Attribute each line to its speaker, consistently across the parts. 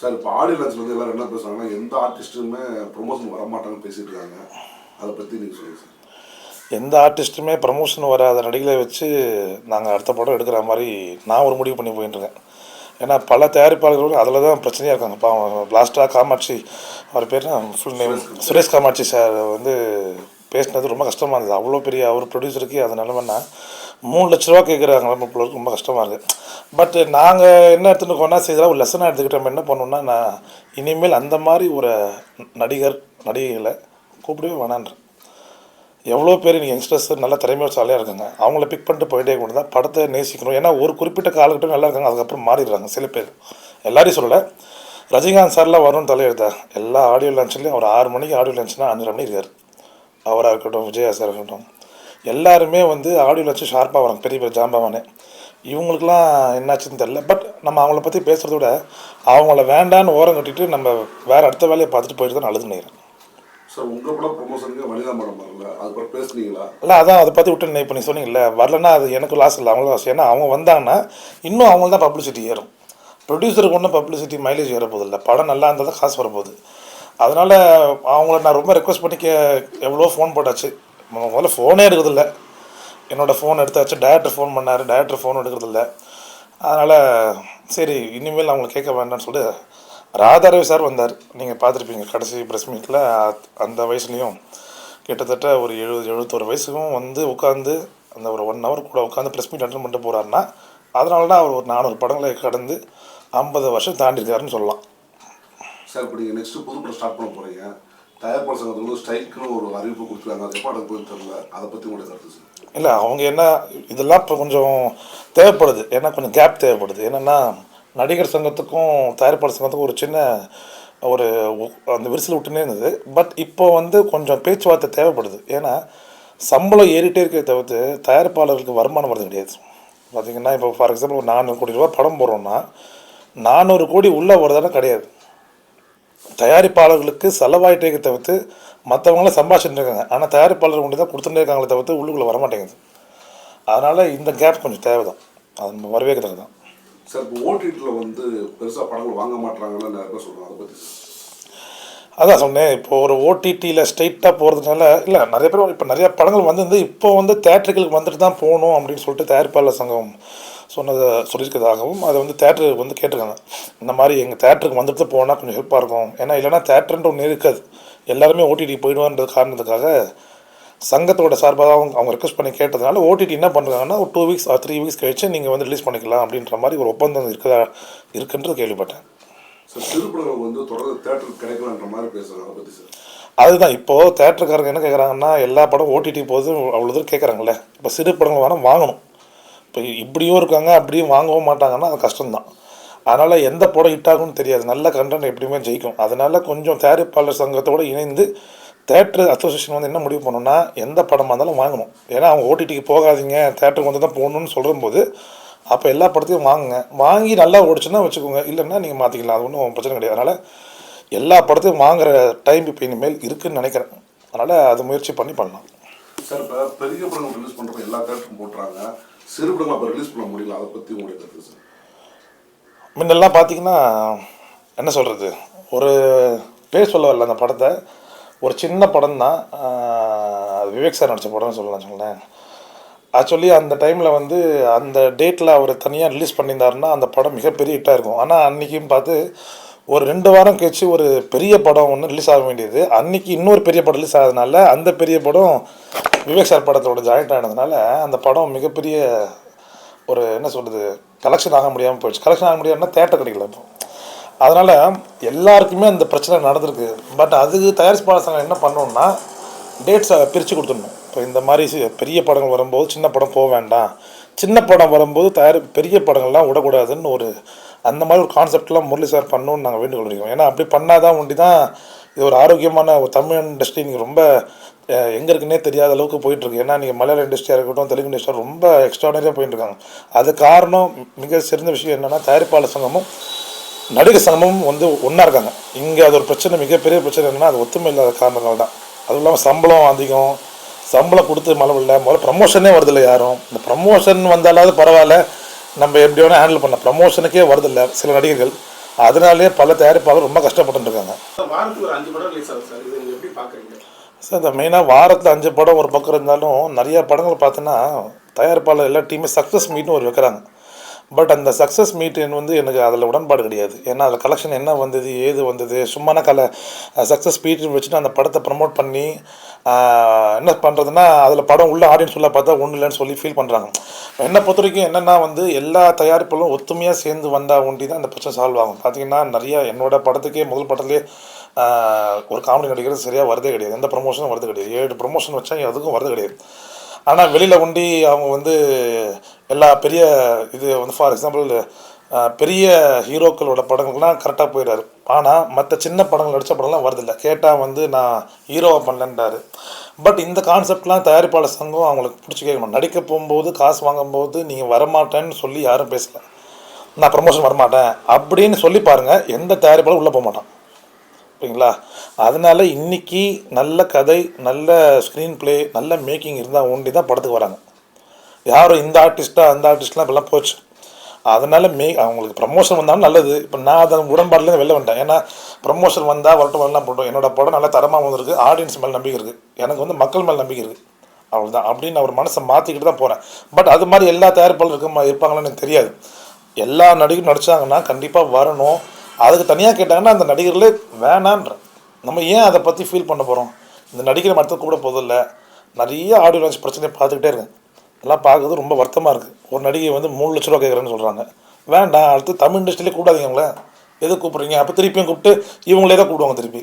Speaker 1: Sir இப்போ audio லான்ச்ல வந்து எல்லாரும் என்ன பேசுறாங்கன்னா எந்த ஆர்டிஸ்ட்டுமே ப்ரொமோஷன் வர மாட்டாங்கன்னு பேசிட்டு இருக்காங்க. அதை பற்றி நீங்கள் சொல்லுங்கள் சார்.
Speaker 2: எந்த ஆர்டிஸ்ட்டுமே ப்ரமோஷன் வராத நடிகளை வச்சு நாங்கள் அடுத்த படம் எடுக்கிற மாதிரி நான் ஒரு முடிவு பண்ணி போயிட்டு இருக்கேன். ஏன்னா பல தயாரிப்பாளர்களும் அதில் தான் பிரச்சனையாக இருக்காங்க. பாவம் லாஸ்ட்டாக காமாட்சி அவர் பேர் full name Suresh Kamakshi sir வந்து பேசினது ரொம்ப கஷ்டமாக இருந்தது. அவ்வளோ பெரிய அவர் ப்ரொடியூசருக்கு அது நிலமைன்னா மூணு லட்ச ரூபா கேட்குறாங்க நம்ம ரொம்ப கஷ்டமாக இருக்குது பட் நாங்கள் என்ன எடுத்துகிட்டு போனால் சரி இதெல்லாம் ஒரு லெசனாக எடுத்துக்கிட்டு நம்ம என்ன பண்ணோம்னா நான் இனிமேல் அந்த மாதிரி ஒரு நடிகர் நடிகைகளை கூப்பிடவே வேணான்றேன் எவ்வளோ பேர் நீங்கள் யங்ஸ்டர்ஸ் நல்ல திறமையாசாலியாக இருக்காங்க. அவங்கள பிக் பண்ணிட்டு போயிட்டே கொண்டு தான் படத்தை நேசிக்கணும். ஏன்னா ஒரு குறிப்பிட்ட காலகட்டம் நல்லா இருக்காங்க அதுக்கப்புறம் மாறிடுறாங்க சில பேர். எல்லாரையும் சொல்லலை. ரஜினிகாந்த் சார்லாம் வரும்னு தலையெடுத்தார் எல்லா ஆடியோ லான்ச்லேயும் அவர் ஆறு மணிக்கு ஆடியோ லான்ச்னா அஞ்சரை மணி இருக்கார். அவராக இருக்கட்டும் விஜயா சார் இருக்கட்டும் எல்லாருமே வந்து ஆடியோ லான்ச்சு ஷார்ப்பாக வராங்க பெரிய பெரிய ஜாம்பவானே இவங்களுக்குலாம் என்னாச்சுன்னு தெரில பட் நம்ம அவங்கள பற்றி பேசுகிறத விட அவங்கள வேண்டான்னு ஓரம் கட்டிட்டு நம்ம வேறு அடுத்த வேலையை பார்த்துட்டு போயிட்டு தான் நல்லதுன்னு நினைக்கிறேன்.
Speaker 1: சார் உங்கள் படம் ப்ரொமோஷனுக்கு வனிதா மேடம் வரல. அது பற்றி பேசுனீங்களா?
Speaker 2: இல்லை அதான் அதை பற்றி விட்டு இப்போ நீ சொன்னீங்கல்ல. வரலன்னா அது எனக்கு லாஸ் இல்லை அவங்களும் லாஸ் ஏன்னா அவங்க வந்தாங்கன்னா இன்னும் அவங்க தான் பப்ளிசிட்டி ஏறும் ப்ரொடியூசருக்கு ஒன்றும் பப்ளிசிட்டி மைலேஜ் ஏற போதில்லை படம் நல்லா இருந்தால் தான் காசு வரப்போகுது. அதனால் அவங்கள நான் ரொம்ப ரெக்வஸ்ட் பண்ணி கே எவ்வளோ ஃபோன் போட்டாச்சு. முதல்ல ஃபோனே எடுக்கிறதில்ல. என்னோடய ஃபோன் எடுத்தாச்சு. டேரக்டர் ஃபோன் பண்ணார். டேரக்டர் ஃபோன் எடுக்கிறதில்ல. அதனால் சரி இனிமேல் அவங்கள கேட்க வேண்டாம்னு சொல்லிட்டு ராதாரவி சார் வந்தார். நீங்கள் பார்த்துருப்பீங்க கடைசி ப்ரெஸ் மீட்டில் அந்த வயசுலேயும் கிட்டத்தட்ட ஒரு எழுபது எழுபத்தோரு வயசுக்கும் வந்து உட்காந்து அந்த ஒரு ஒன் ஹவர் கூட உட்காந்து ப்ரெஸ் மீட் அட்டன் பண்ணிட்டு போகிறாருன்னா அதனால தான் அவர் ஒரு நானூறு படங்களை கடந்து ஐம்பது வருஷம் தாண்டியிருக்காருன்னு சொல்லலாம்.
Speaker 1: சார் இப்போ நீங்கள் நெக்ஸ்ட்டு புது படம் ஸ்டார்ட் பண்ண போகிறீங்க தயாரிப்பாளர் சங்கத்தில் வந்து ஸ்ட்ரைக்குன்னு ஒரு அறிவிப்பு கொடுத்துருக்காங்க. அது எப்போ நடக்க தெரியல. அதை பற்றி உங்களுடைய கருத்து சார்
Speaker 2: இல்லை அவங்க என்ன இதெல்லாம் இப்போ கொஞ்சம் தேவைப்படுது. ஏன்னா கொஞ்சம் கேப் தேவைப்படுது. என்னென்னா நடிகர் சங்கத்துக்கும் தயாரிப்பாளர் சங்கத்துக்கும் ஒரு சின்ன ஒரு அந்த விரிசல் விட்டுனே இருந்தது. பட் இப்போ வந்து கொஞ்சம் பேச்சுவார்த்தை தேவைப்படுது. ஏன்னா சம்பளம் ஏறிட்டே இருக்கிறத தவிர்த்து தயாரிப்பாளர்களுக்கு வருமானம் வரது கிடையாது. பார்த்தீங்கன்னா இப்போ ஃபார் எக்ஸாம்பிள் ஒரு நானூறு கோடி ரூபா படம் போடுறோம்னா நானூறு கோடி உள்ளே வருதானே கிடையாது. தயாரிப்பாளர்களுக்கு செலவாயிட்டே தவிர்த்து மற்றவங்களாம் சம்பாஷிட்டு இருக்காங்க. ஆனால் தயாரிப்பாளர் கொண்டு தான் கொடுத்துட்டே இருக்காங்களே தவிர்த்து உள்ளுக்குள்ளே வரமாட்டேங்குது. அதனால் இந்த கேப் கொஞ்சம் தேவை தான் அது நம்ம வரவேற்கிறது தான்.
Speaker 1: சார் இப்போ ஓடிடியில் வந்து பெருசாக படங்கள் வாங்க மாட்டாங்கன்னு நிறைய பேர் சொல்கிறாங்க அதை பற்றி சார்
Speaker 2: அதான் சொன்னேன். இப்போ ஒரு ஓடிடியில் ஸ்ட்ரைட்டாக போகிறதுனால இல்லை நிறைய பேர் இப்போ நிறைய படங்கள் வந்து இப்போ வந்து தேட்டர்களுக்கு வந்துட்டு தான் போகணும் அப்படின்னு சொல்லிட்டு தயாரிப்பாளர் சங்கம் சொன்னதை சொல்லியிருக்கிறதாகவும் அதை வந்து தேட்டருக்கு வந்து கேட்டிருக்காங்க. இந்த மாதிரி எங்கள் தேட்டருக்கு வந்துட்டு போனால் கொஞ்சம் ஹெல்ப்பாக இருக்கும். ஏன்னா இல்லைன்னா தேட்டர்ன்ற ஒன்று இருக்காது. எல்லாருமே ஓடிடி போயிடுவான்றது காரணத்துக்காக சங்கத்தோட சார்பாக அவங்க அவங்க ரெக்வஸ்ட் பண்ணி கேட்டதுனால ஓடிடி என்ன பண்ணுறாங்கன்னா ஒரு டூ வீக்ஸ் த்ரீ வீக்ஸ் கழிச்சு நீங்கள் வந்து ரிலீஸ் பண்ணிக்கலாம் அப்படின்ற மாதிரி ஒரு ஒப்பந்தம் இருக்குதா இருக்குன்றது கேள்விப்பட்டேன்.
Speaker 1: சார் சிறு படங்கள் வந்து தொடர்ந்து தேட்டருக்கு கிடைக்கலன்ற மாதிரி பேசுகிறாங்க அதை பற்றி சார்
Speaker 2: அதுதான். இப்போது தேட்டருக்காரங்க என்ன கேட்குறாங்கன்னா எல்லா படம் ஓடிடி போது அவ்வளோ தூரம் கேட்குறாங்களே இப்போ சிறு படங்கள் வேணால் வாங்கணும். இப்போ இப்படியும் இருக்காங்க அப்படியும் வாங்கவும் மாட்டாங்கன்னா அது கஷ்டம்தான். அதனால் எந்த படம் ஹிட் ஆகும்னு தெரியாது. நல்ல கண்டென்ட் எப்படியுமே ஜெயிக்கும். அதனால் கொஞ்சம் தயாரிப்பாளர் சங்கத்தோடு இணைந்து தேட்டர் அசோசியேஷன் வந்து என்ன முடிவு பண்ணணும்னா எந்த படமாக இருந்தாலும் வாங்கணும். ஏன்னா அவங்க ஓடிடிக்கு போகாதீங்க தேட்டருக்கு வந்து தான் போகணும்னு சொல்லும்போது அப்போ எல்லா படத்தையும் வாங்குங்க. வாங்கி நல்லா ஓடிச்சுன்னா வச்சுக்கோங்க. இல்லைன்னா நீங்கள் மாற்றிக்கலாம் அது ஒன்றும் பிரச்சனை கிடையாது. அதனால் எல்லா படத்தையும் வாங்குற டைம் இப்போ இனிமேல் இருக்குதுன்னு நினைக்கிறேன். அதனால் அது முயற்சி பண்ணி பண்ணலாம்.
Speaker 1: சார் இப்போ பெரிய படம் ரிலீஸ் பண்ணுறப்ப எல்லா தேட்டரும் போட்டுறாங்க. சிறு படங்கள் அப்போ ரிலீஸ் பண்ண முடியல. அதை பற்றி உங்களுடைய கருத்து சார்
Speaker 2: முன்னெல்லாம் பார்த்தீங்கன்னா என்ன சொல்கிறது ஒரு பேர் சொல்ல வரல அந்த படத்தை. ஒரு சின்ன படம் தான் விவேக் சார் நடித்த படம்னு சொல்லலாம் சொல்லேன் ஆக்சுவலி அந்த டைமில் வந்து அந்த டேட்டில் அவர் தனியாக ரிலீஸ் பண்ணியிருந்தாருன்னா அந்த படம் மிகப்பெரிய ஹிட்டாக இருக்கும். ஆனால் அன்றைக்கும் பார்த்து ஒரு ரெண்டு வாரம் கழிச்சு ஒரு பெரிய படம் ஒன்று ரிலீஸ் ஆக வேண்டியது. அன்றைக்கி இன்னொரு பெரிய படம் ரிலீஸ் ஆகிறதுனால அந்த பெரிய படம் விவேக் சார் படத்தோட ஜாயிண்ட் ஆனதுனால அந்த படம் மிகப்பெரிய ஒரு என்ன சொல்கிறது கலெக்ஷன் ஆக முடியாமல் போயிடுச்சு. கலெக்ஷன் ஆக முடியாதுன்னா தேட்டர் கிடைக்கல இப்போ. அதனால் எல்லாருக்குமே அந்த பிரச்சனை நடந்திருக்கு. பட் அதுக்கு தயாரிப்பாளர் சங்கம் என்ன பண்ணணும்னா டேட்ஸை பிரித்து கொடுத்துடணும். இப்போ இந்த மாதிரி பெரிய படங்கள் வரும்போது சின்ன படம் போக வேண்டாம். சின்ன படம் வரும்போது தயார் பெரிய படங்கள்லாம் விடக்கூடாதுன்னு ஒரு அந்த மாதிரி ஒரு கான்செப்ட்லாம் முரளி சார் பண்ணணும்னு நாங்கள் வேண்டுகோள் ஏன்னா அப்படி பண்ணாதான் ஒண்டி தான் இது ஒரு ஆரோக்கியமான ஒரு தமிழ் இண்டஸ்ட்ரி நீங்கள் ரொம்ப எங்கே இருக்குன்னே தெரியாத அளவுக்கு போயிட்டுருக்கு. ஏன்னா நீங்கள் மலையாள இண்டஸ்ட்ரியாக இருக்கட்டும் தெலுங்கு இண்டஸ்ட்ரியாக ரொம்ப எக்ஸ்ட்ராடனரியாக போயிட்டுருக்காங்க. அது காரணம் மிக சிறந்த விஷயம் என்னென்னா தயாரிப்பாளர் சங்கமும் நடிகர் சங்கமும் வந்து ஒன்றா இருக்காங்க. இங்கே அது ஒரு பிரச்சனை மிகப்பெரிய பிரச்சனை என்னென்னா அது ஒத்துமை இல்லாத காரணங்கள் தான் அதுவும் இல்லாமல் சம்பளம் அதிகம். சம்பளம் கொடுத்து மலம் இல்லை முதல்ல ப்ரமோஷனே வருதில்லை யாரும். இந்த ப்ரமோஷன் வந்தாலாவது பரவாயில்ல. நம்ம எப்படி வேணால் ஹேண்டில் பண்ண ப்ரமோஷனுக்கே வரதில்லை சில நடிகர்கள். அதனாலேயே பல தயாரிப்பாளர் ரொம்ப கஷ்டப்பட்டு இருக்காங்க
Speaker 3: வாரத்துக்கு ஒரு அஞ்சு படம் ரிலீஸ் ஆகுது சார்
Speaker 2: இந்த மெயினாக வாரத்தில் அஞ்சு படம் ஒரு பக்கம் இருந்தாலும் நிறையா படங்கள் பார்த்தோன்னா தயாரிப்பாளர் எல்லா டீமே சக்ஸஸ் மீட்னு ஒரு வைக்கிறாங்க. பட் அந்த சக்ஸஸ் மீட் வந்து எனக்கு அதில் உடன்பாடு கிடையாது. ஏன்னா அதில் கலெக்ஷன் என்ன வந்தது ஏது வந்தது சும்மான கல சக்ஸஸ் மீட்டின் வச்சுட்டு அந்த படத்தை ப்ரமோட் பண்ணி என்ன பண்ணுறதுன்னா அதில் படம் உள்ள ஆடியன்ஸ் உள்ள பார்த்தா ஒன்றும் இல்லைன்னு சொல்லி ஃபீல் பண்ணுறாங்க என்னை பொறுத்த வரைக்கும் என்னென்னா வந்து எல்லா தயாரிப்புகளும் ஒத்துமையாக சேர்ந்து வந்தால் ஒண்டி தான் இந்த பிரச்சனை சால்வ் ஆகும். பார்த்தீங்கன்னா நிறையா என்னோடய படத்துக்கே முதல் படத்துலேயே ஒரு காமெடி நடிகர் சரியாக வரதே கிடையாது. எந்த ப்ரொமோஷனும் வரது கிடையாது. ஏழு ப்ரமோஷன் வச்சா அதுக்கும் வரது கிடையாது. ஆனால் வெளியில் உண்டி அவங்க வந்து எல்லா பெரிய இது வந்து ஃபார் எக்ஸாம்பிள் பெரிய ஹீரோக்களோட படங்கள்லாம் கரெக்டாக போயிடாரு ஆனால் மற்ற சின்ன படங்கள் நடித்த படம்லாம் வரதில்லை கேட்டால் வந்து நான் ஹீரோவை பண்ணலன்றாரு. பட் இந்த கான்செப்ட்லாம் தயாரிப்பாளர் சங்கம் அவங்களுக்கு பிடிச்சி கேட்கணும் நடிக்க போகும்போது காசு வாங்கும்போது நீங்கள் வரமாட்டேன்னு சொல்லி யாரும் பேசல. நான் ப்ரமோஷன் வரமாட்டேன் அப்படின்னு சொல்லி பாருங்கள் எந்த தயாரிப்பாளரும் உள்ளே போக மாட்டான். ஓகேங்களா? அதனால் இன்னைக்கு நல்ல கதை நல்ல ஸ்க்ரீன் ப்ளே நல்ல மேக்கிங் இருந்தால் ஒண்டி தான் படத்துக்கு வராங்க. யாரும் இந்த ஆர்டிஸ்ட்டாக அந்த ஆர்டிஸ்ட்லாம் இப்போல்லாம் போச்சு. அதனால் மே அவங்களுக்கு ப்ரமோஷன் வந்தாலும் நல்லது. இப்போ நான் அதன் உடன்பாடுலேருந்து வெளில வந்துட்டேன். ஏன்னா ப்ரமோஷன் வந்தால் வரட்டும் வரலாம் போட்டோம். என்னோடய படம் நல்ல தரமாக வந்திருக்கு. ஆடியன்ஸ் மேலே நம்பிக்கை இருக்குது எனக்கு வந்து மக்கள் மேலே நம்பிக்கை இருக்குது அவ்வளோதான் அப்படின்னு அவர் மனசை மாற்றிக்கிட்டு தான் போகிறேன் பட் அது மாதிரி எல்லா தயாரிப்பாளரும் இருக்க இருப்பாங்களான்னு எனக்கு தெரியாது. எல்லா நடிகரும் நடித்தாங்கன்னா கண்டிப்பாக வரணும். அதுக்கு தனியாக கேட்டாங்கன்னா அந்த நடிகர்களே வேணான்ற. நம்ம ஏன் அதை பற்றி ஃபீல் பண்ண போகிறோம் இந்த நடிகரை மட்டும் கூட போதில்ல நிறைய ஆடியோ லான்ச் பிரச்சனையை பார்த்துக்கிட்டே இருக்கேன். எல்லாம் பார்க்குறது ரொம்ப வருத்தமாக இருக்குது ஒரு நடிகை வந்து மூணு லட்ச ரூபா கேட்குறேன்னு சொல்கிறாங்க வேண்டாம் அடுத்து தமிழ் இண்டஸ்ட்ரியிலே கூடாதீங்களே எது கூப்பிட்றீங்க? அப்போ திருப்பியும் கூப்பிட்டு இவங்களே தான் கூப்பிடுவாங்க திருப்பி.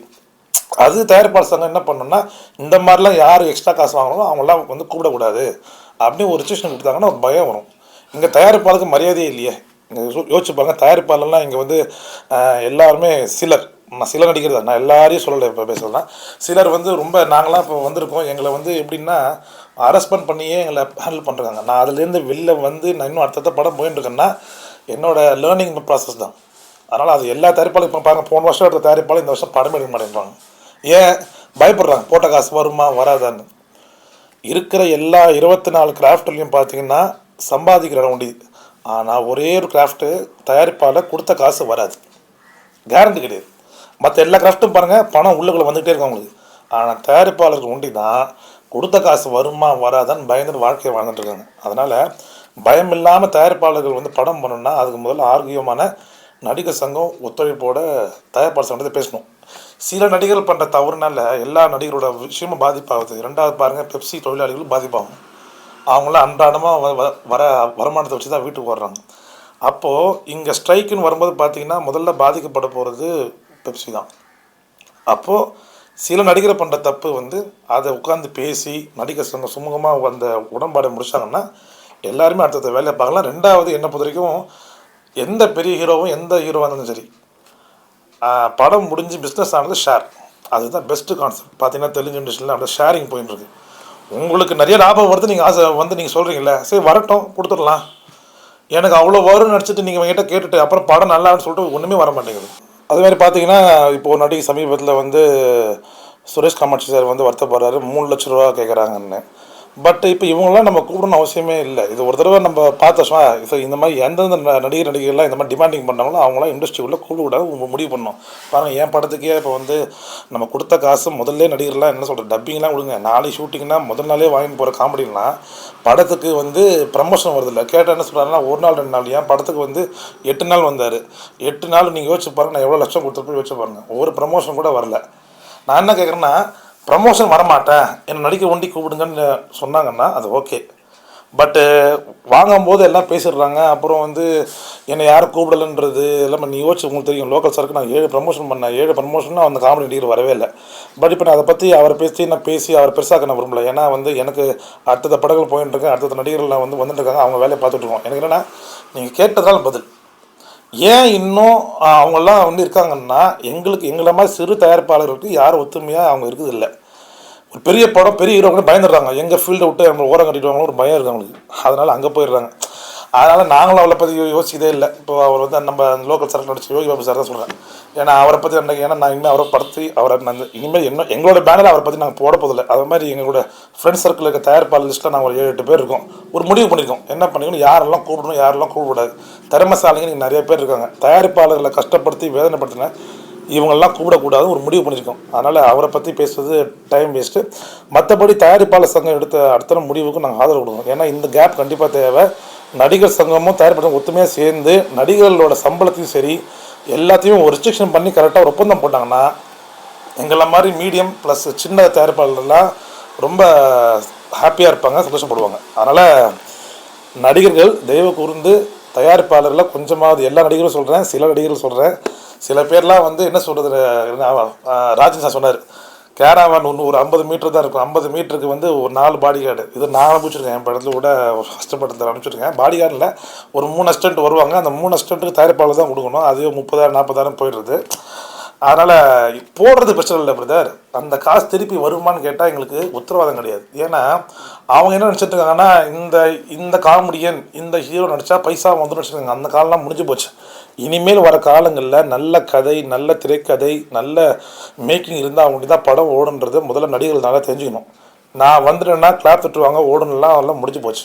Speaker 2: அது தயாரிப்பாளர் சங்கம் என்ன பண்ணணும்னா இந்த மாதிரிலாம் யார் எக்ஸ்ட்ரா காசு வாங்கணும் அவங்களாம் வந்து கூப்பிடக்கூடாது. அப்படின்னு ஒரு ரிஸ்ட்ரிக்ஷன் கொடுத்தாங்கன்னா ஒரு பயம் வரும். இங்கே தயாரிப்பாளருக்கு மரியாதையே இல்லையே. யோசிச்சு பாருங்கள் தயாரிப்பாளர்லாம் இங்கே வந்து எல்லாருமே சிலர். நான் சிலர் நடிகர் நான் எல்லாரையும் சொல்லலை இப்போ பேசுகிறேன் சிலர் வந்து ரொம்ப நாங்களாம் இப்போ வந்திருக்கோம். எங்களை வந்து எப்படின்னா அரஸ்பண்ட் பண்ணியே எங்களை ஹேண்டில் பண்ணுறாங்க நான் அதுலேருந்து வெளில வந்து நான் இன்னும் அடுத்தடுத்த படம் போயிட்டு இருக்கேன்னா லேர்னிங் ப்ராசஸ் தான். அதனால் அது எல்லா தயாரிப்பாலும் இப்போ பாருங்கள் போன வருஷம் எடுத்த தயாரிப்பாலும் இந்த வருஷம் படம் எடுக்க மாட்டேங்கிறாங்க ஏன்? பயப்படுறாங்க. போட்ட காசு வருமா வராதான்னு. இருக்கிற எல்லா இருபத்தி நாலு கிராஃப்ட்லையும் பார்த்தீங்கன்னா சம்பாதிக்கிற உண்டி ஆனால் ஒரே ஒரு கிராஃப்ட்டு தயாரிப்பால் கொடுத்த காசு வராது. கேரண்டி கிடையாது. மற்ற எல்லா கிராஃப்ட்டும் பாருங்கள் பணம் உள்ளுக்குள்ளே வந்துகிட்டே இருக்கும் அவங்களுக்கு. ஆனால் தயாரிப்பாளருக்கு உண்டி தான் கொடுத்த காசு வருமா வராதான்னு பயந்துட்டு வாழ்க்கையை வாழ்ந்துட்டு இருக்காங்க. அதனால் பயம் இல்லாமல் தயாரிப்பாளர்கள் வந்து படம் பண்ணணும்னா அதுக்கு முதல்ல ஆரோக்கியமான நடிகர் சங்கம் ஒத்துழைப்போட தயாரிப்பாளர் சங்கத்தை பேசணும். சில நடிகர்கள் பண்ணுற தவறுனால எல்லா நடிகரோட விஷயமும் பாதிப்பாகுது. ரெண்டாவது பாருங்கள் பெப்சி தொழிலாளிகளும் பாதிப்பாகும். அவங்களாம் அன்றாடமாக வ- வர வருமானத்தை வச்சு தான் வீட்டுக்கு வர்றாங்க. அப்போது இங்கே ஸ்ட்ரைக்குன்னு வரும்போது பார்த்தீங்கன்னா முதல்ல பாதிக்கப்பட போகிறது பெப்சி தான். அப்போது சில நடிகரை பண்ணுற தப்பு வந்து அதை உட்காந்து பேசி நடிகர் சங்கம் சுமூகமாக வந்த உடன்பாடை முடிச்சாங்கன்னா எல்லாருமே அடுத்தடுத்த வேலையை பார்க்கலாம். ரெண்டாவது என்னை பொறுத்த வரைக்கும் எந்த பெரிய ஹீரோவும் எந்த ஹீரோவாக இருந்தாலும் சரி படம் முடிஞ்சு பிஸ்னஸ் ஆனது ஷேர் அதுதான் பெஸ்ட்டு கான்செப்ட் பார்த்தீங்கன்னா தெலுங்கு இண்டஸ்ட்ரியில் அப்படியே ஷேரிங் போயின்னு இருக்குது உங்களுக்கு நிறைய லாபம் வருது நீங்கள் ஆசை வந்து நீங்கள் சொல்கிறீங்களே சரி வரட்டும் கொடுத்துடலாம். எனக்கு அவ்வளோ வரும்னு நினச்சிட்டு நீங்கள் என்கிட்ட கேட்டுட்டு அப்புறம் படம் நல்லான்னு சொல்லிட்டு ஒன்றுமே வர மாட்டேங்குது. அது மாதிரி பார்த்தீங்கன்னா இப்போ ஒரு நடிகை சமீபத்தில் வந்து சுரேஷ் காமாட்சி சார் வந்து வருத்தப்படுறாரு. மூணு லட்ச ரூபா கேட்குறாங்கன்னு பட் இப்போ இவங்களாம் நம்ம கூப்பிடணும் அவசியமே இல்லை. இது ஒரு தடவை நம்ம பார்த்தோம். இது இந்த மாதிரி எந்தெந்த நடிகர் நடிகர்லாம் இந்த மாதிரி டிமாண்டிங் பண்ணாங்களோ அவங்களாம் இண்டஸ்ட்ரிக்குள்ளே கூப்பிடக்கூடாது உங்க முடிவு பண்ணோம் பாருங்கள் என் படத்துக்கே இப்போ வந்து நம்ம கொடுத்த காசு முதல்ல நடிகர்லாம் என்ன சொல்கிறது டப்பிங்லாம் கொடுங்க. நாளைக்கு ஷூட்டிங்னா முதல் நாளே வாங்கிட்டு போகிற காமெடிலாம் படத்துக்கு வந்து ப்ரமோஷன் வருது இல்லை கேட்டால் என்ன சொல்கிறாங்கன்னா ஒரு நாள் ரெண்டு நாள். ஏன் படத்துக்கு வந்து எட்டு நாள் வந்தார். எட்டு நாள் நீங்கள் யோசிச்சு பாருங்க நான் எவ்வளோ லட்சம் கொடுத்துருப்போம் யோசிச்சு பாருங்க. ஒரு ப்ரமோஷன் கூட வரல. நான் என்ன கேட்குறேன்னா ப்ரமோஷன் வரமாட்டேன். என்னை நடிக்க ஒண்டி கூப்பிடுங்கன்னு சொன்னாங்கன்னா அது ஓகே பட்டு வாங்கும்போது எல்லாம் பேசிடுறாங்க. அப்புறம் வந்து என்னை யாரும் கூப்பிடலன்றது எல்லாம் நீ யோசிச்சு உங்களுக்கு தெரியும். லோக்கல் சருக்கு நான் ஏழு ப்ரமோஷன் பண்ணேன். ஏழு ப்ரமோஷனும் அந்த காமெடி நடிகர் வரவே இல்லை. பட் இப்போ நான் அதை பற்றி அவரை பேசி நான் பேசி அவர் பெருசாக நான் விரும்பல. ஏன்னா வந்து எனக்கு அடுத்தத படங்கள் போயின்னு இருக்கேன் அடுத்தடுத்த நடிகர்கள் வந்து வந்துட்டு இருக்காங்க அவங்க வேலையை பார்த்துட்டு இருக்கோம். எனக்கு என்னென்னா நீங்கள் கேட்டதால் பதில். ஏன் இன்னும் அவங்கெல்லாம் வந்து இருக்காங்கன்னா எங்களுக்கு எங்களை மாதிரி சிறு தயாரிப்பாளர்களுக்கு யாரும் ஒத்துமையாக அவங்க இருக்குது இல்லை ஒரு பெரிய படம் பெரிய ஹீரோ கூட பயந்துடுறாங்க எங்கள் ஃபீல்டை விட்டு நம்ம ஓரம் கட்டிடுவாங்களோ ஒரு பயம் இருக்குது அவங்களுக்கு. அதனால் அங்கே போயிடுறாங்க. அதனால் நாங்களும் அவளை பற்றி யோசிச்சதே இல்லை. இப்போ அவர் வந்து நம்ம லோக்கல் சரக்கு நடிச்சு யோகி பாபு சார் தான் சொல்கிறேன் ஏன்னா அவரை பற்றி அன்றைக்கி ஏன்னா நான் இனிமேல் அவரை படுத்தி அவரை நான் இனிமேல் என்ன எங்களோட பேனரில் அவரை பற்றி நாங்கள் போட போதில்லை அது மாதிரி எங்களோட ஃப்ரெண்ட்ஸ் சர்க்கிள் இருக்க தயாரிப்பாளர் லிஸ்ட்டில் நாங்கள் ஒரு ஏழு எட்டு பேர் இருக்கோம். ஒரு முடிவு பண்ணியிருக்கோம். என்ன பண்ணிக்கணும் யாரெல்லாம் கூப்பிடணும் யாரெல்லாம் கூப்பிடக்கூடாது. தர்மசாலைங்க நீங்கள் நிறைய பேர் இருக்காங்க. தயாரிப்பாளர்களை கஷ்டப்படுத்தி வேதனைப்படுத்தின இவங்கெல்லாம் கூப்பிடக்கூடாது ஒரு முடிவு பண்ணியிருக்கோம். அதனால் அவரை பற்றி பேசுறது டைம் வேஸ்ட்டு மற்றபடி தயாரிப்பாளர் சங்கம் எடுத்த அடுத்த முடிவுக்கு நாங்கள் ஆதரவு கொடுக்கணும். ஏன்னா இந்த கேப் கண்டிப்பாக தேவை. நடிகர் சங்கமும் தயார்படுத்த ஒத்துமையாக சேர்ந்து நடிகர்களோட சம்பளத்தையும் சரி எல்லாத்தையும் ஒரு ரிஸ்ட்ரிக்ஷன் பண்ணி கரெக்டாக ஒரு ஒப்பந்தம் போட்டாங்கன்னா எங்களை மாதிரி மீடியம் ப்ளஸ் சின்ன தயாரிப்பாளர்லாம் ரொம்ப ஹாப்பியாக இருப்பாங்க சந்தோஷப்படுவாங்க. அதனால் நடிகர்கள் தெய்வ கூர்ந்து தயாரிப்பாளரில் கொஞ்சமாவது எல்லா நடிகரும் சொல்கிறேன் சில நடிகர்கள் சொல்கிறேன் சில பேர்லாம் வந்து என்ன சொல்கிறது ராஜன் சார் சொன்னார் கேராவான் ஒன்று ஒரு ஐம்பது மீட்டர் தான் இருக்கும். ஐம்பது மீட்டருக்கு வந்து ஒரு நாலு பாடி கார்டு இது நான் அனுப்பிச்சிருக்கேன். என் படத்தில் கூட ஒரு ஃபஸ்ட்டு படத்தில் அனுப்பிச்சிருக்கேன். பாடி கார்டில் ஒரு மூணு அஸ்டண்ட் வருவாங்க. அந்த மூணு அஸ்டண்ட்டுக்கு தயாரிப்பாளர் தான் கொடுக்கணும். அது முப்பதாயிரம் நாற்பதாயிரம் போயிடுறது. அதனால் போடுறது பிரச்சனை இல்லை பிரதர் அந்த காசு திருப்பி வருமான்னு கேட்டால் எங்களுக்கு உத்தரவாதம் கிடையாது. ஏன்னா அவங்க என்ன நினச்சிட்டு இருக்காங்கன்னா இந்த இந்த காமெடியன் இந்த ஹீரோ நடித்தா பைசா வந்துடும் வச்சுருக்காங்க அந்த காலம்லாம் முடிஞ்சு போச்சு. இனிமேல் வர காலங்களில் நல்ல கதை நல்ல திரைக்கதை நல்ல மேக்கிங் இருந்தால் அவங்களுக்கு தான் படம் ஓடுன்றது முதல்ல நடிகர்கள் நல்லா தெரிஞ்சுக்கணும். நான் வந்துட்டேன்னா கிளாப் தட்டுவாங்க ஓடணும்லாம் அதெல்லாம் முடிஞ்சு போச்சு.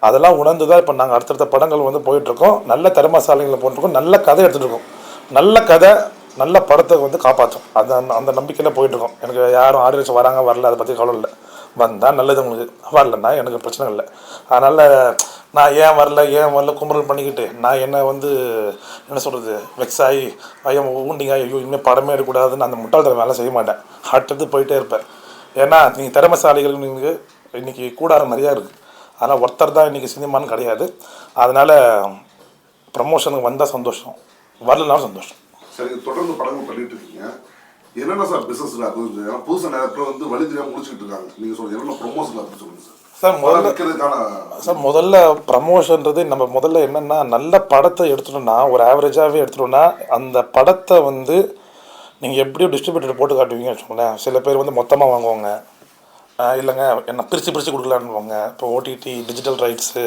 Speaker 2: அதெல்லாம் உணர்ந்து தான் இப்போ நாங்கள் அடுத்தடுத்த படங்கள் வந்து போயிட்டுருக்கோம். நல்ல திறமசாலைகளை போட்டிருக்கோம் நல்ல கதை எடுத்துகிட்ருக்கோம் நல்ல கதை நல்ல படத்தை வந்து காப்பாற்றும் அந்த அந்த- அந்த நம்பிக்கையில் போயிட்டுருக்கோம். எனக்கு யாரும் ஆடியன்ஸ் வராங்க வரல அதை பற்றி கவலை இல்லை. வந்தால் நல்லது உங்களுக்கு. வரலன்னா எனக்கு பிரச்சனை இல்லை. அதனால் நான் ஏன் வரல ஏன் வரல கும்பல் பண்ணிக்கிட்டு நான் என்ன வந்து என்ன சொல்கிறது வெக்ஸ் ஆகி ஐயோ ஊண்டிங்க ஐயோ இனிமேல் படமே எடுக்கக்கூடாதுன்னு அந்த முட்டாள்தனம் வேலை செய்ய மாட்டேன். அடுத்தது போயிட்டே இருப்பேன். ஏன்னா நீங்கள் திறமைசாலிகள் நீங்கள் இன்றைக்கி கூடாரம் நிறையா இருக்குது ஆனால் ஒருத்தர் தான் இன்றைக்கி சினிமான்னு கிடையாது. அதனால் ப்ரமோஷனுக்கு வந்தால் சந்தோஷம். வரலனாலும் சந்தோஷம்.
Speaker 1: சரி தொடர்ந்து படங்கள் பண்ணிட்டு இருக்கீங்க. என்னென்ன சார் பிசினஸ் ஏன்னா புதுசாக நிறைய பேர் வந்து வழி தெரியாம முடிச்சுட்டு இருக்காங்க. நீங்க சொல்றது என்னென்ன ப்ரொமோஷன் அப்படி சொல்லுங்க சார்.
Speaker 2: சார் முதல்ல சார் முதல்ல ப்ரமோஷன்றது நம்ம முதல்ல என்னென்னா நல்ல படத்தை எடுத்துட்டோம்னா ஒரு ஆவரேஜாகவே எடுத்துட்டோம்னா அந்த படத்தை வந்து நீங்கள் எப்படியும் டிஸ்ட்ரிபியூட்டர் போட்டு காட்டுவீங்க வச்சுக்கோங்களேன். சில பேர் வந்து மொத்தமாக வாங்குவாங்க. இல்லைங்க என்ன பிரித்து பிரித்து கொடுக்கலான்னுவாங்க. இப்போ ஓடிடி டிஜிட்டல் ரைட்ஸு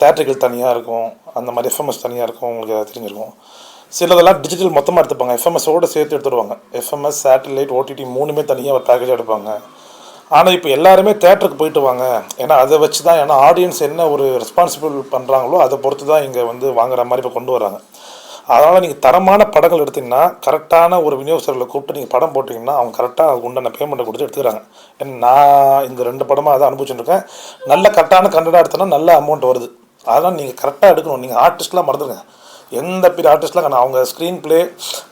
Speaker 2: தேட்டர்கள் தனியாக இருக்கும். அந்த மாதிரி எஃப்எம்எஸ் தனியாக இருக்கும். உங்களுக்கு தெரிஞ்சிருக்கும். சிலதெல்லாம் டிஜிட்டல் மொத்தமாக எடுத்துப்பாங்க. எஃப்எம்எஸோடு சேர்த்து எடுத்துடுவாங்க. எஃப்எம்எஸ் சேட்டலைட் ஓடிடி மூணுமே தனியாக ஒரு பேக்கேஜ் எடுப்பாங்க. ஆனால் இப்போ எல்லாருமே தேட்டருக்கு போயிட்டு வாங்க. ஏன்னா அதை வச்சு தான் ஏன்னா ஆடியன்ஸ் என்ன ஒரு ரெஸ்பான்சிபிள் பண்ணுறாங்களோ அதை பொறுத்து தான் இங்கே வந்து வாங்குற மாதிரி இப்போ கொண்டு வராங்க. அதனால் நீங்கள் தரமான படங்கள் எடுத்தீங்கன்னா கரெக்டான ஒரு விநியோகஸ்தர்களை கூப்பிட்டு நீங்கள் படம் போட்டிங்கன்னா அவங்க கரெக்டாக அதுக்கு உண்டான பேமெண்ட்டை கொடுத்து எடுத்துக்கிறாங்க. ஏன்னா நான் இந்த ரெண்டு படமாக அதை அனுபவிச்சுட்டு இருக்கேன். நல்ல கரெக்டான கண்டடாக எடுத்தோன்னா நல்ல அமௌண்ட் வருது. அதனால் நீங்கள் கரெக்டாக எடுக்கணும். நீங்கள் ஆர்டிஸ்ட்லாம் மறந்துடுங்க. எந்த பெரிய ஆர்டிஸ்ட்லாம் நான் அவங்க ஸ்க்ரீன் ப்ளே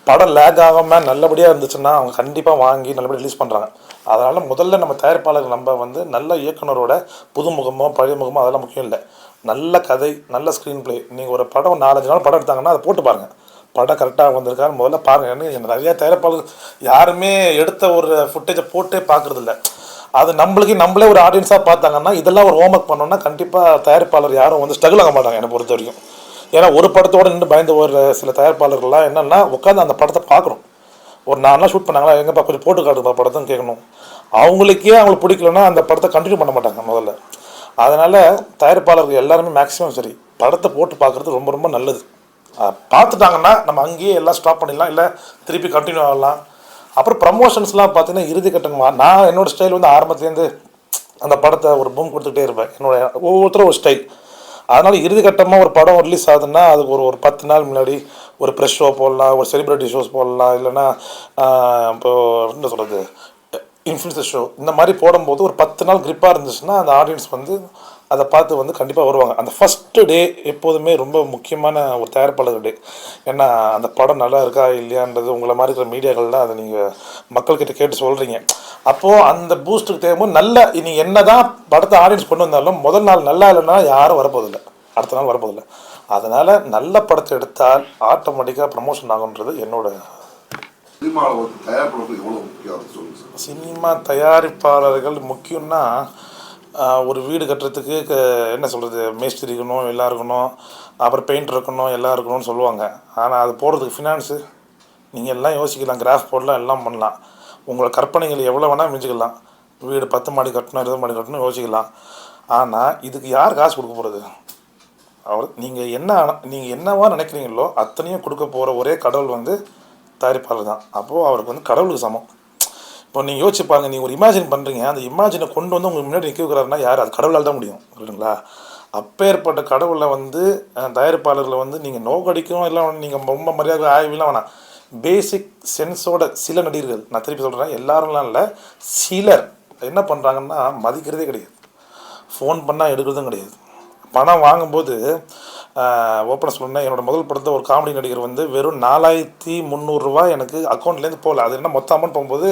Speaker 2: படம் லேக் ஆகாமல் நல்லபடியாக இருந்துச்சுன்னா அவங்க கண்டிப்பாக வாங்கி நல்லபடியாக ரிலீஸ் பண்ணுறாங்க அதனால் முதல்ல நம்ம தயாரிப்பாளர் நம்ம வந்து நல்ல இயக்குனரோட புது முகமோ பழைய முகமோ அதெல்லாம் முக்கியம் இல்லை. நல்ல கதை நல்ல ஸ்க்ரீன் ப்ளே நீங்கள் ஒரு படம் நாலஞ்சு நாள் படம் எடுத்தாங்கன்னா அதை போட்டு பாருங்கள் படம் கரெக்டாக வந்திருக்கான்னு முதல்ல பாருங்கள் ஏன்னா நிறைய தயாரிப்பாளர் யாருமே எடுத்த ஒரு ஃபுட்டேஜை போட்டே பார்க்குறதில்ல அது நம்மளுக்கு நம்மளே ஒரு ஆடியன்ஸாக பார்த்தாங்கன்னா இதெல்லாம் ஒரு ஹோம்ஒர்க் பண்ணோம்னா கண்டிப்பாக தயாரிப்பாளர் யாரும் வந்து ஸ்ட்ரகிள் ஆக மாட்டாங்க என்னை பொறுத்த வரைக்கும். ஏன்னா ஒரு படத்தோடு நின்று பயந்து வர சில தயாரிப்பாளர்கள்லாம் என்னென்னா உட்காந்து அந்த படத்தை பார்க்குறோம் ஒரு நாலு நாள் ஷூட் பண்ணாங்களா எங்கப்பா கொஞ்சம் போட்டு காட்டுப்பா படத்தைன்னு கேட்கணும். அவங்களுக்கே அவங்களுக்கு பிடிக்கலன்னா அந்த படத்தை கண்டினியூ பண்ண மாட்டாங்க முதல்ல. அதனால் தயாரிப்பாளர்கள் எல்லாருமே மேக்ஸிமம் சரி படத்தை போட்டு பார்க்குறது ரொம்ப ரொம்ப நல்லது. பார்த்துட்டாங்கன்னா நம்ம அங்கேயே எல்லாம் ஸ்டாப் பண்ணிடலாம் இல்லை திருப்பி கண்டினியூ ஆகலாம். அப்புறம் ப்ரமோஷன்ஸ்லாம் பார்த்தீங்கன்னா இறுதி கட்டங்கமா நான் என்னோட ஸ்டைல் வந்து ஆரம்பத்துலேருந்து அந்த படத்தை ஒரு பூம் கொடுத்துக்கிட்டே இருப்பேன். என்னோட ஒவ்வொருத்தரும் ஒரு ஸ்டைல் அதனால் இறுதிக்கட்டமாக ஒரு படம் ரிலீஸ் ஆகுதுன்னா அதுக்கு ஒரு ஒரு பத்து நாள் முன்னாடி ஒரு ப்ரெஷ் ஷோ போடலாம் ஒரு செலிப்ரிட்டி ஷோஸ் போடலாம் இல்லைன்னா இப்போது இப்போ என்ன சொல்கிறது இன்ஃப்ளூன்சர் ஷோ இந்த மாதிரி போடும்போது ஒரு பத்து நாள் க்ரிப்பாக இருந்துச்சுன்னா அந்த ஆடியன்ஸ் வந்து அதை பார்த்து வந்து கண்டிப்பாக வருவாங்க. அந்த ஃபஸ்ட்டு டே எப்போதுமே ரொம்ப முக்கியமான ஒரு தயாரிப்பாளர் டே ஏன்னா அந்த படம் நல்லா இருக்கா இல்லையான்றது உங்களை மாதிரி இருக்கிற மீடியாக்கள்லாம் அதை நீங்கள் மக்கள்கிட்ட கேட்டு சொல்கிறீங்க அப்போது அந்த பூஸ்ட்டுக்கு தேவைப்போ நல்ல நீங்கள் என்ன தான் படத்தை ஆடியன்ஸ் கொண்டு வந்தாலும் முதல் நாள் நல்லா இல்லைன்னா யாரும் வரப்போதில்லை அடுத்த நாள் வரப்போதில்லை அதனால் நல்ல படத்தை எடுத்தால் ஆட்டோமேட்டிக்காக ப்ரமோஷன் ஆகுன்றது என்னோட சினிமா தயாரிப்பாளர்கள் முக்கியம்னா ஒரு வீடு கட்டுறதுக்கு க- என்ன சொல்கிறது மேஸ்திரி இருக்கணும் எல்லாம் இருக்கணும் அப்புறம் பெயிண்ட் இருக்கணும் எல்லாம் இருக்கணும்னு சொல்லுவாங்க. ஆனால் அது போடுறதுக்கு ஃபினான்ஸு நீங்கள் எல்லாம் யோசிக்கலாம் கிராஃப் போடலாம் எல்லாம் பண்ணலாம். உங்களை கற்பனைகள் எவ்வளோ வேணால் மிஞ்சிக்கலாம். வீடு பத்து மாடி கட்டணும் இருபது மாடி கட்டணும் யோசிக்கலாம். ஆனால் இதுக்கு யார் காசு கொடுக்க போகிறது அவர் நீங்கள் என்ன நீங்கள் என்னவா நினைக்கிறீங்களோ அத்தனையும் கொடுக்க போகிற ஒரே கடவுள் வந்து தயாரிப்பாளர் தான். அப்போது அவருக்கு வந்து கடவுளுக்கு சமம். இப்போ நீங்கள் யோசிச்சு பாருங்கள் நீங்கள் ஒரு இமேஜின் பண்ணுறீங்க அந்த இமேஜினை கொண்டு வந்து உங்களுக்கு முன்னாடி நிற்க வைக்கிறாருன்னா யார்? அது கடவுளால் தான் முடியும். அப்போ அப்பேற்பட்ட கடவுளை வந்து தயாரிப்பாளர்களை வந்து நீங்கள் நோக்கடிக்கும் இல்லை நீங்கள் ரொம்ப மரியாதை ஆய்வுலாம் வேணாம். பேசிக் சென்ஸோட சில நடிகர்கள் நான் திருப்பி சொல்கிறேன் எல்லாரும்லாம் இல்லை சிலர் என்ன பண்ணுறாங்கன்னா மதிக்கிறதே கிடையாது. ஃபோன் பண்ணால் எடுக்கிறதும் கிடையாது. பணம் வாங்கும்போது ஓப்பனாக சொல்லணும்னா என்னோட முதல் படத்தை ஒரு காமெடி நடிகர் வந்து வெறும் நாலாயிரத்தி முந்நூறுரூவா எனக்கு அக்கௌண்ட்லேருந்து போகல. அது என்ன மொத்த அமௌண்ட் போகும்போது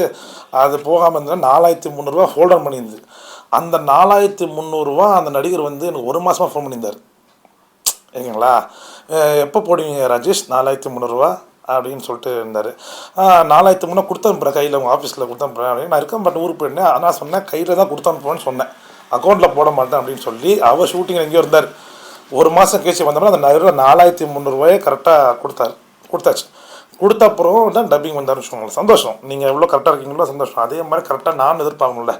Speaker 2: அது போகாமல் இருந்தால் நாலாயிரத்தி முந்நூறுரூவா ஹோல்டர் பண்ணியிருந்து. அந்த நாலாயிரத்தி முந்நூறுரூவா அந்த நடிகர் வந்து எனக்கு ஒரு மாதமாக ஃபோன் பண்ணியிருந்தார். சரிங்களா எப்போ போடுவீங்க ராஜேஷ்? நாலாயிரத்தி முந்நூறுரூவா அப்படின்னு சொல்லிட்டு இருந்தார். நாலாயிரத்தி முன்னே கொடுத்து அனுப்புகிறேன் கையில் உங்கள் ஆஃபீஸில் கொடுத்து அனுப்புகிறேன் அப்படின்னு நான் இருக்கேன் பட் ஊருக்கு போயிருந்தேன். ஆனால் சொன்னேன் கையில் தான் கொடுத்து அனுப்புவேன்னு சொன்னேன். அக்கௌண்ட்டில் போட மாட்டேன் அப்படின்னு சொல்லி அவர் ஷூட்டிங் எங்கேயோ இருந்தார். ஒரு மாதம் கேசி வந்தோம்னா அந்த நகர நாலாயிரத்தி முந்நூறுரூவாயை கரெக்டாக கொடுத்தாரு. கொடுத்தாச்சு. கொடுத்த அப்புறம் தான் டப்பிங் வந்தாருன்னு வச்சுக்கோங்களேன். சந்தோஷம். நீங்கள் எவ்வளோ கரெக்டாக இருக்கீங்களோ சந்தோஷம். அதே மாதிரி கரெக்டாக நான் எதிர்பார்க்கணும்ல.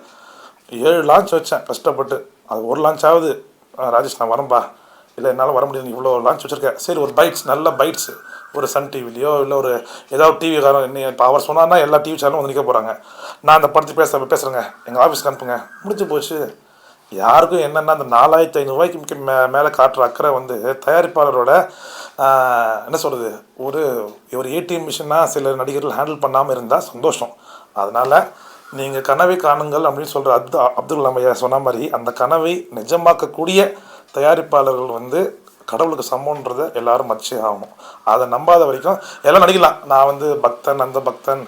Speaker 2: ஏழு லான்ச் வச்சேன். கஷ்டப்பட்டு. அது ஒரு லான்ச் ஆகுது. ராஜேஷ் நான் வரம்பா இல்லை என்னால் வர முடியாது இவ்வளோ லான்ச் வச்சுருக்கேன் சரி ஒரு பைட்ஸ் நல்ல பைட்ஸ் ஒரு சன் டிவிலையோ இல்லை ஒரு ஏதாவது டிவி காரம் என்ன இப்போ அவர் சொன்னார்னா எல்லா டிவி சேனலும் வந்து நிற்க போகிறாங்க நான் அந்த படத்தை பேச பேசுகிறேங்க எங்கள் ஆஃபீஸ்க்கு அனுப்புங்க. முடிஞ்சு போச்சு. யாருக்கும் என்னென்னா அந்த நாலாயிரத்தி ஐநூறுரூவாய்க்கு முக்கிய மே மேலே காட்டுற அக்கறை வந்து தயாரிப்பாளரோட என்ன சொல்கிறது ஒரு ஒரு ஏடிஎம் மிஷினாக சில நடிகர்கள் ஹேண்டில் பண்ணாமல் இருந்தால் சந்தோஷம். அதனால் நீங்கள் கனவை காணுங்கள் அப்படின்னு சொல்கிற அப்து அப்துல் கலாம் ஐயா சொன்ன மாதிரி அந்த கனவை நிஜமாக்கக்கூடிய தயாரிப்பாளர்கள் வந்து கடவுளுக்கு சமன்றதை எல்லாரும் மச்சே ஆகணும். அதை நம்பாத வரைக்கும் எல்லாம் நடிக்கலாம். நான் வந்து பக்தன் அந்த பக்தன்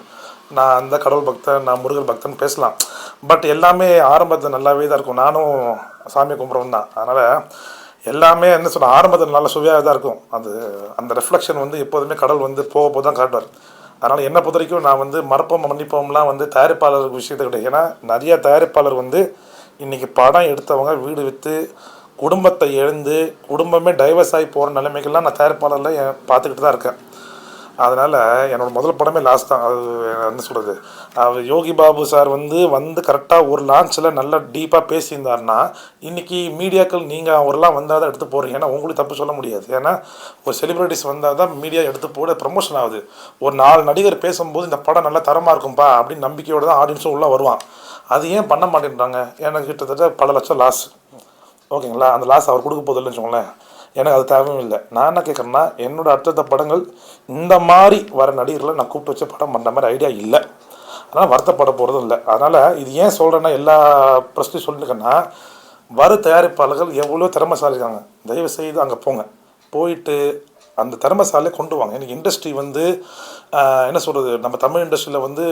Speaker 2: நான் அந்த கடவுள் பக்தன் நான் முருகர் பக்தன் பேசலாம். பட் எல்லாமே ஆரம்பத்தில் நல்லாவே தான் இருக்கும். நானும் சாமி கும்பிட்றவன் தான். அதனால் எல்லாமே என்ன சொல்ல ஆரம்பத்தில் நல்ல சுவையாக தான் இருக்கும். அது அந்த ரெஃப்ளெக்ஷன் வந்து எப்போதுமே கடவுள் வந்து போக போக தான் காட்டுவார். அதனால் என்னை பொறுத்த வரைக்கும் நான் வந்து மறப்போம் மன்னிப்போம்லாம் வந்து தயாரிப்பாளர் விஷயத்தை கிடையாது. ஏன்னா நிறைய தயாரிப்பாளர் வந்து இன்றைக்கி படம் எடுத்தவங்க வீடு விற்று குடும்பத்தை எழுந்து குடும்பமே டைவர்ஸ் ஆகி போகிற நிலைமைக்கெல்லாம் நான் தயாரிப்பாளரில் பார்த்துக்கிட்டு தான் இருக்கேன். அதனால் என்னோடய முதல் படமே லாஸ்ட் தான். அது என்ன சொல்கிறது அவர் யோகி பாபு சார் வந்து வந்து கரெக்டாக ஒரு லான்ச்சில் நல்லா டீப்பாக பேசியிருந்தாருன்னா இன்றைக்கி மீடியாக்கள் நீங்கள் அவரெல்லாம் வந்தால் தான் எடுத்து போகிறீங்க ஏன்னா உங்களுக்கு தப்பு சொல்ல முடியாது. ஏன்னா ஒரு செலிப்ரிட்டிஸ் வந்தால் தான் மீடியா எடுத்து போட ப்ரமோஷன் ஆகுது. ஒரு நாலு நடிகர் பேசும்போது இந்த படம் நல்லா தரமாக இருக்கும்பா அப்படின்னு நம்பிக்கையோடு தான் ஆடியன்ஸும் உள்ளே வருவான். அது ஏன் பண்ண மாட்டேன்றாங்க? எனக்கு கிட்டத்தட்ட பல லட்சம் லாஸ் ஓகேங்களா? அந்த லாஸ் அவர் கொடுக்க போதில்லைன்னு வச்சுக்கோங்களேன். எனக்கு அது தேவையும் இல்லை. நான் என்ன கேட்குறேன்னா என்னோட அடுத்தடுத்த படங்கள் இந்த மாதிரி வர நடிகர்களை நான் கூப்பிட்டு வச்ச படம் பண்ணுற மாதிரி ஐடியா இல்லை. அதனால் வருத்தப்பட போகிறதும் இல்லை. அதனால் இது ஏன் சொல்கிறேன்னா எல்லா பிரச்சனையும் சொல்லியிருக்கேன்னா வர தயாரிப்பாளர்கள் எவ்வளோ திறமைசாலி இருக்காங்க. தயவு செய்து அங்கே போங்க. போயிட்டு அந்த திறமைசாலையை கொண்டு வாங்க. எனக்கு இண்டஸ்ட்ரி வந்து என்ன சொல்கிறது நம்ம தமிழ் இண்டஸ்ட்ரியில் வந்து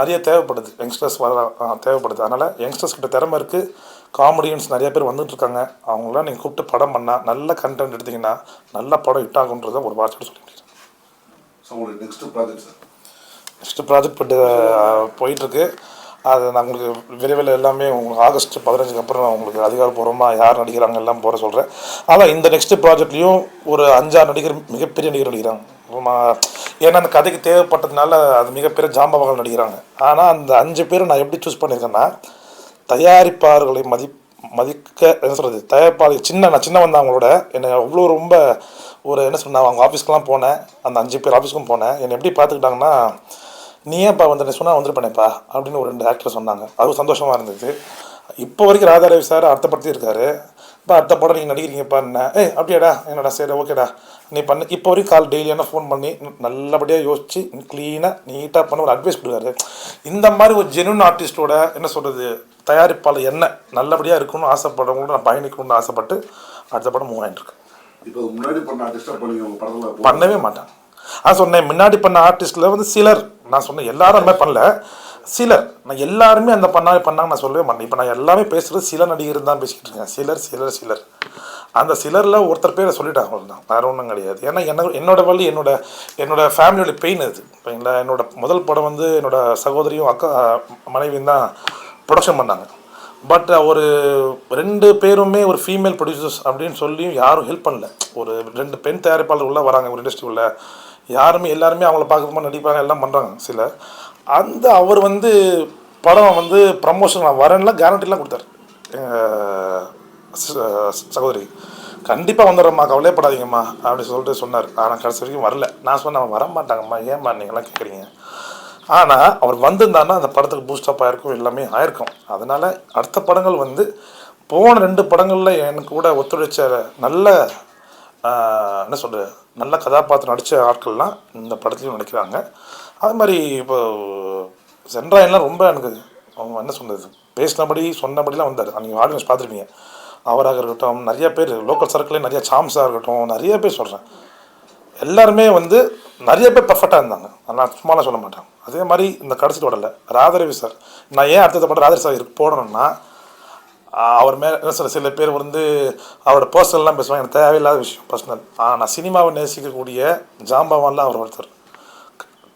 Speaker 2: நிறைய தேவைப்படுது. யங்ஸ்டர்ஸ் வர தேவைப்படுது. அதனால் யங்ஸ்டர்ஸ் கிட்ட திறமை இருக்குது காமெடியன்ஸ் நிறைய பேர் வந்துட்டு இருக்காங்க அவங்களாம் நீங்கள் கூப்பிட்டு படம் பண்ணால் நல்ல கண்டென்ட் எடுத்தீங்கன்னா நல்ல படம் ஹிட் ஆகுன்றதை ஒரு வார்த்தை சொல்லி
Speaker 1: next project sir
Speaker 2: next project பட்டு போயிட்டுருக்கு. அது நான் உங்களுக்கு விரைவில் எல்லாமே உங்களுக்கு ஆகஸ்ட் பதினஞ்சுக்கு அப்புறம் உங்களுக்கு அதிகாரப்பூர்வமாக யார் நடிக்கிறாங்க எல்லாம் போகிற சொல்கிறேன் ஆனால் இந்த நெக்ஸ்ட் ப்ராஜெக்ட்லேயும் ஒரு அஞ்சாறு நடிகர் மிகப்பெரிய நடிகர் நடிக்கிறாங்க. ஏன்னா அந்த கதைக்கு தேவைப்பட்டதுனால அது மிகப்பெரிய ஜாம்பவங்கள் நடிக்கிறாங்க ஆனால் அந்த அஞ்சு பேரும் நான் எப்படி சூஸ் பண்ணியிருக்கேன்னா தயாரிப்பாளர்களை மதி மதிக்க என்ன சொல்கிறது தயாரிப்பாளர் சின்ன நான் சின்ன தான் அவங்களோட என்னை அவ்வளோ ரொம்ப ஒரு என்ன சொன்ன அவங்க ஆஃபீஸ்க்கெலாம் போனேன். அந்த அஞ்சு பேர் ஆஃபீஸ்க்கும் போனேன். என்னை எப்படி பார்த்துக்கிட்டாங்கன்னா நீ ஏன்ப்பா வந்து சொன்னால் வந்துருப்பேனேப்பா அப்படின்னு ஒரு ரெண்டு ஆக்டர் சொன்னாங்க. அது சந்தோஷமாக இருந்தது. இப்போ வரைக்கும் ராதாரவி சார் அர்த்தப்படுத்தி இருக்காரு இப்போ அடுத்த படம் நீங்கள் நடிக்கிறீங்கப்பா என்ன? ஏய் அப்படியாடா என்னடா சரி ஓகேடா. நீ பண்ணு. இப்போ வரைக்கும் கால் டெய்லியான ஃபோன் பண்ணி நல்லபடியாக யோசிச்சு க்ளீனாக நீட்டாக பண்ண ஒரு அட்வைஸ் கொடுக்குறாரு. இந்த மாதிரி ஒரு ஜெனுவன் ஆர்டிஸ்டோட என்ன சொல்கிறது தயாரிப்பாளர் என்ன நல்லபடியாக இருக்கணும்னு ஆசைப்படுறவங்களோட நான் பயணிக்கணும்னு ஆசைப்பட்டு அடுத்த படம் மூவ் ஆகிட்டு இருக்கு.
Speaker 1: இப்போ முன்னாடி பண்ண டிஸ்டர்ப் பண்ணி உங்கள் படத்தில்
Speaker 2: பண்ணவே மாட்டான் நான் சொன்னேன் முன்னாடி பண்ண ஆர்டிஸ்டில் வந்து சிலர் நான் சொன்னேன் எல்லாரும் பண்ணல. சிலர். நான் எல்லாருமே அந்த பண்ணா பண்ணாங்க நான் சொல்லவே மாட்டேன். இப்போ நான் எல்லாமே பேசுகிறது சில நடிகர் தான் பேசிக்கிட்டு இருக்கேன். சிலர் சிலர் சிலர். அந்த சிலரில் ஒருத்தர் பேரை சொல்லிட்டாங்க அவ்வளோதான் வேறு ஒன்றும் கிடையாது. ஏன்னா என்ன என்னோட வழி என்னோட என்னோட ஃபேமிலியோட பெயின் அது. சரிங்களா என்னோட முதல் படம் வந்து என்னோட சகோதரியும் அக்கா மனைவியும் தான் ப்ரொடக்ஷன் பண்ணாங்க. பட் ஒரு ரெண்டு பேருமே ஒரு ஃபீமேல் ப்ரொடியூசர்ஸ் அப்படின்னு சொல்லியும் யாரும் ஹெல்ப் பண்ணல. ஒரு ரெண்டு பெண் தயாரிப்பாளர்கள் வராங்க ஒரு இண்டஸ்ட்ரி உள்ள. யாருமே எல்லாருமே அவங்கள பார்க்கும்போது நடிப்பாங்க எல்லாம் பண்ணுறாங்க சில அந்த அவர் வந்து படம் வந்து ப்ரமோஷன் நான் வரேன்லாம் கேரண்டிலாம் கொடுத்தாரு. எங்கள் சகோதரி கண்டிப்பாக வந்துடுறம்மா கவலையப்படாதீங்கம்மா அப்படி சொல்லிட்டு சொன்னார். ஆனால் கடைசி வரைக்கும் வரல. நான் சொன்னேன் அவன் வர மாட்டாங்கம்மா ஏம்மா நீங்களாம் கேட்குறீங்க ஆனால் அவர் வந்திருந்தாருன்னா அந்த படத்துக்கு பூஸ்டப் ஆகிருக்கும் எல்லாமே ஆயிருக்கும். அதனால் அடுத்த படங்கள் வந்து போன ரெண்டு படங்களில் எனக்கு கூட ஒத்துழைச்ச நல்ல என்ன சொல்கிறது நல்ல கதாபாத்திரம் நடித்த ஆட்கள்லாம் இந்த படத்துலையும் நடிக்கிறாங்க. அது மாதிரி இப்போ சென்ட்ராயன்லாம் ரொம்ப எனக்கு அவங்க என்ன சொன்னது பேசினபடி சொன்னபடிலாம் வந்தார். நீங்கள் ஆடியன்ஸ் பார்த்துருப்பீங்க. அவராக இருக்கட்டும் நிறைய பேர் லோக்கல் சர்க்கிளே நிறைய சாம்ஸாக இருக்கட்டும் நிறைய பேர் சொல்கிறேன் எல்லாருமே வந்து நிறைய பேர் பர்ஃபெக்டாக இருந்தாங்க. நான் சும்மாலாம் சொல்ல மாட்டேன். அதே மாதிரி இந்த கடைசி தொடரில் ராதரவி சார் நான் ஏன் அடுத்த படம் ராதரவி சார் இருக்கு போடணும்னா அவர் மேலே என்ன சொல்ல சில பேர் வந்து அவரோட பர்சனல்லாம் பேசுவாங்க. எனக்கு தேவையில்லாத விஷயம் பர்சனல் ஆனால் சினிமாவை நேசிக்கக்கூடிய ஜாம்பவான்லாம் அவர் ஒருத்தர்.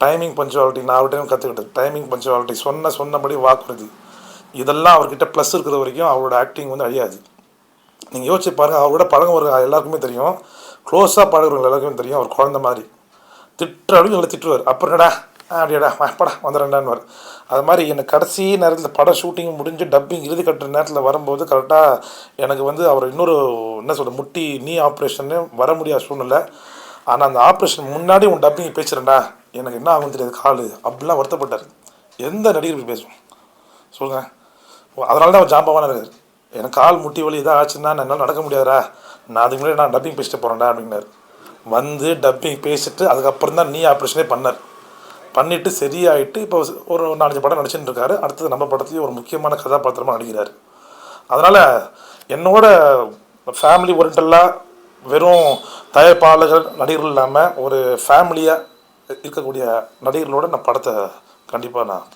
Speaker 2: டைமிங் பஞ்சுவாலிட்டி நான் அவர்கிட்ட கற்றுக்கிட்டது டைமிங் பஞ்சுவாலிட்டி சொன்ன சொன்னபடி வாக்குறுதி. இதெல்லாம் அவர்கிட்ட ப்ளஸ் இருக்கிற வரைக்கும் அவரோட ஆக்டிங் வந்து அழியாது. நீங்கள் யோசிச்சு பாருங்கள் அவரோட பழகுற எல்லாருக்குமே தெரியும். க்ளோஸாக பழகுறவங்க எல்லாருக்குமே தெரியும். அவர் குழந்த மாதிரி. திட்டுறாலும் எங்களை திட்டுவார். அப்புறம் என்னடா? அப்படியாடா? வா, படா வந்துடுறேன்டான்னு அது மாதிரி எனக்கு கடைசி நேரத்தில் படம் ஷூட்டிங் முடிஞ்சு டப்பிங் இறுதி கட்டுற நேரத்தில் வரும்போது கரெக்டாக எனக்கு வந்து அவர் இன்னொரு என்ன சொல்ற முட்டி நீ ஆப்ரேஷன்னு வர முடியாத சூழ்நிலை. ஆனால் அந்த ஆப்ரேஷன் முன்னாடி உன் டப்பிங் பேசுகிறேன்டா எனக்கு என்ன ஆகும் தெரியாது. காலு. அப்படிலாம் வருத்தப்பட்டார். எந்த நடிகர் பேசுவோம்? சொல்லுங்க. அதனால தான் அவர் ஜாம்பவான இருக்கார் எனக்கு கால் முட்டி வலி இதாக ஆச்சுன்னா என்னால் நடக்க முடியாதுடா. நான் அதுக்கு முன்னாடி நான் டப்பிங் பேசிட்டு போகிறேன்டா அப்படின்னாரு. வந்து டப்பிங் பேசிட்டு அதுக்கப்புறம் தான் நீ ஆப்ரேஷனே பண்ணார். பண்ணிவிட்டு சரியாயிட்டு இப்போ ஒரு நாலஞ்சு படம் நடிச்சுட்டு இருக்காரு. அடுத்தது நம்ம படத்தையும் ஒரு முக்கியமான கதாபாத்திரமாக நடிக்கிறார். அதனால் என்னோட ஃபேமிலி ஓரியண்டலாக வெறும் தயாரிப்பாளர்கள் நடிகர்கள் இல்லாமல் ஒரு ஃபேமிலியாக இருக்கக்கூடிய நடிகர்களோட நான் படத்தை கண்டிப்பாக நான்